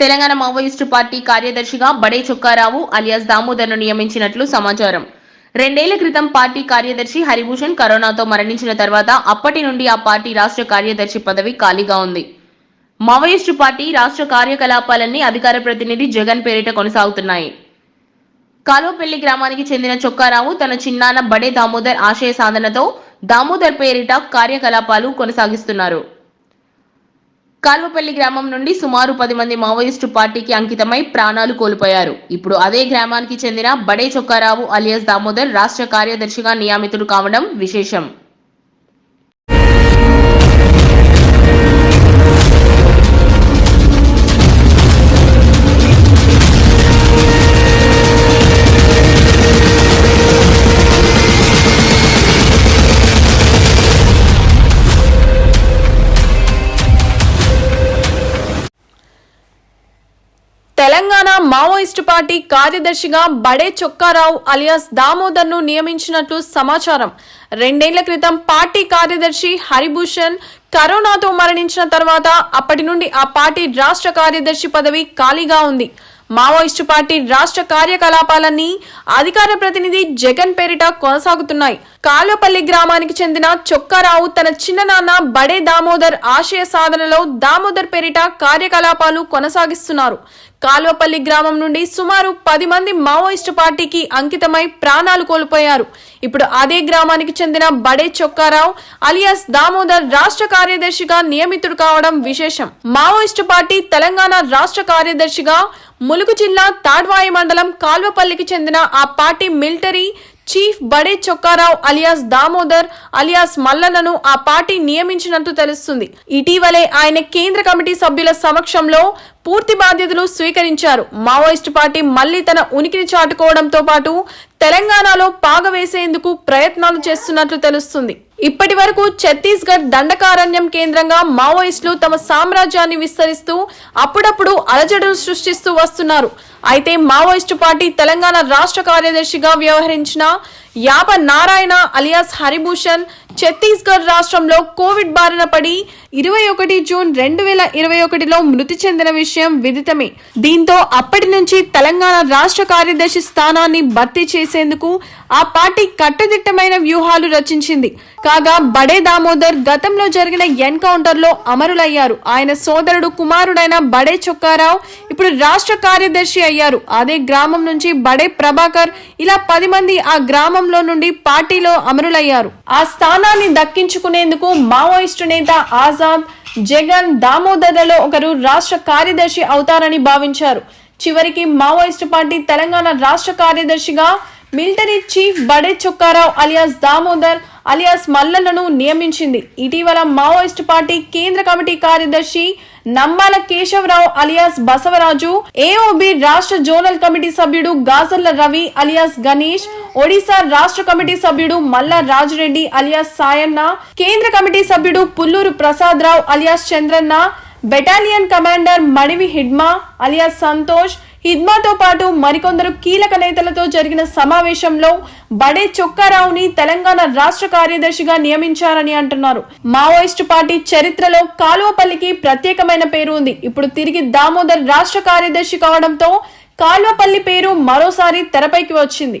Telangana Maoist party కార్యదర్శిగా బడే Chokkarao alias దామోదర్ను నియమించినట్లు సమాచారం. రెండేళ్ళ క్రితం పార్టీ కార్యదర్శి హరిభూషణ్ కరోనాతో మరణించిన తర్వాత అప్పటి నుండి ఆ పార్టీ రాష్ట్ర కార్యదర్శి పదవి ఖాళీగా ఉంది. మావోయిస్టు పార్టీ రాష్ట్ర కార్యకలాపాలన్నీ అధికార ప్రతినిధి జగన్ పేరిట కొనసాగుతున్నాయి. కాలువపల్లి గ్రామానికి చెందిన చొక్కారావు తన చిన్నాన్న బడే దామోదర్ ఆశయ సాధనతో దామోదర్ పేరిట కార్యకలాపాలు కొనసాగిస్తున్నారు. కాల్వపల్లి గ్రామం నుండి సుమారు పది మంది మావోయిస్టు పార్టీకి అంకితమై ప్రాణాలు కోల్పోయారు. ఇప్పుడు అదే గ్రామానికి చెందిన బడే చొక్కారావు అలియాస్ దామోదర్ రాష్ట్ర కార్యదర్శిగా నియామితుడు కావడం విశేషం. తెలంగాణ మావోయిస్టు పార్టీ కార్యదర్శిగా బడే చొక్కారావు అలియాస్ దామోదర్ను నియమించినట్లు సమాచారం. రెండేళ్ళ క్రితం పార్టీ కార్యదర్శి హరిభూషణ్ కరోనాతో మరణించిన తర్వాత అప్పటి నుండి ఆ పార్టీ రాష్ట్ర కార్యదర్శి పదవి ఖాళీగా ఉంది. మావోయిస్టు పార్టీ రాష్ట్ర కార్యకలాపాలన్నీ అధికార ప్రతినిధి జగన్ పేరిట కొనసాగుతున్నాయి. కాలువపల్లి గ్రామానికి చెందిన చొక్కారావు తన చిన్ననాన్న బడే దామోదర్ ఆశయ సాధనలో దామోదర్ పేరిట కార్యకలాపాలు కొనసాగిస్తున్నారు. కాల్వపల్లి గ్రామం నుండి సుమారు పది మంది మావోయిస్టు పార్టీకి అంకితమై ప్రాణాలు కోల్పోయారు. ఇప్పుడు అదే గ్రామానికి చెందిన బడే చొక్కారావు అలియాస్ దామోదర్ రాష్ట్ర కార్యదర్శిగా నియమితుడు కావడం విశేషం. మావోయిస్టు పార్టీ తెలంగాణ రాష్ట్ర కార్యదర్శిగా ములుగు జిల్లా తాడ్వాయి మండలం కాల్వపల్లికి చెందిన ఆ party military chief Bade Chokkarao alias Damodar alias మల్లన్నను ఆ పార్టీ నియమించినట్టు తెలుస్తుంది. ఇటీవలే ఆయన కేంద్ర కమిటీ సభ్యుల సమక్షంలో పూర్తి బాధ్యతలు స్వీకరించారు. మావోయిస్టు పార్టీ మళ్ళీ తన ఉనికిని చాటుకోవడంతో పాటు తెలంగాణలో పాగవేసేందుకు ప్రయత్నాలు చేస్తున్నట్లు తెలుస్తుంది. ఇప్పటి వరకు ఛత్తీస్గఢ్ దండకారణ్యం కేంద్రంగా మావోయిస్టులు తమ సామ్రాజ్యాన్ని విస్తరిస్తూ అప్పుడప్పుడు అలజడులు సృష్టిస్తూ వస్తున్నారు. అయితే మావోయిస్టు పార్టీ తెలంగాణ రాష్ట్ర కార్యదర్శిగా వ్యవహరించిన యాప నారాయణ అలియాస్ హరిభూషణ్ ఛత్తీస్గఢ్ రాష్ట్రంలో కోవిడ్ బారిన పడి ఇరవై ఒకటి జూన్ రెండు వేల ఇరవై ఒకటిలో మృతి చెందిన విషయం విదితమే. దీంతో అప్పటి నుంచి తెలంగాణ రాష్ట్ర కార్యదర్శి స్థానాన్ని భర్తీ చేసేందుకు ఆ పార్టీ కట్టుదిట్టమైన వ్యూహాలు రచించింది. కాగా బడే దామోదర్ గతంలో జరిగిన ఎన్కౌంటర్లో అమరులయ్యారు. ఆయన సోదరుడు కుమారుడైన బడే చొక్కారావు ఇప్పుడు రాష్ట్ర కార్యదర్శి అయ్యారు. అదే గ్రామం నుంచి బడే ప్రభాకర్ ఇలా పది మంది ఆ గ్రామం గ్రామంలో నుండి పార్టీలో అమరులయ్యారు. ఆ స్థానాన్ని దక్కించుకునేందుకు మావోయిస్టు నేత ఆజాద్ జగన్ దామోదర్లలో ఒకరు రాష్ట్ర కార్యదర్శి అవుతారని భావించారు. చివరికి మావోయిస్టు పార్టీ తెలంగాణ రాష్ట్ర కార్యదర్శిగా military chief Bade Chokkarao alias Damodar alias మల్లలను నియమించింది. ఇటీవల మావోయిస్టు పార్టీ కేంద్ర కమిటీ కార్యదర్శి నమ్మాల కేశవరావు అలియాస్ బసవరాజు ఏఓబి రాష్ట్ర జోనల్ కమిటీ సభ్యుడు గాజర్ల రవి అలియాస్ గణేష్ ఒడిశా రాష్ట్ర కమిటీ సభ్యుడు మల్ల రాజురెడ్డి అలియాస్ సాయన్న కేంద్ర కమిటీ సభ్యుడు Pulluru Prasad Rao alias Chandranna battalion commander Madvi Hidma alias Santosh హిద్మాతో పాటు మరికొందరు కీలక నేతలతో జరిగిన సమావేశంలో బడే చొక్కారావుని తెలంగాణ రాష్ట్ర కార్యదర్శిగా నియమించారని అంటున్నారు. మావోయిస్టు పార్టీ చరిత్రలో కాలువపల్లికి ప్రత్యేకమైన పేరు ఉంది. ఇప్పుడు తిరిగి దామోదర్ రాష్ట్ర కార్యదర్శి కావడంతో కాలువపల్లి పేరు మరోసారి తెరపైకి వచ్చింది.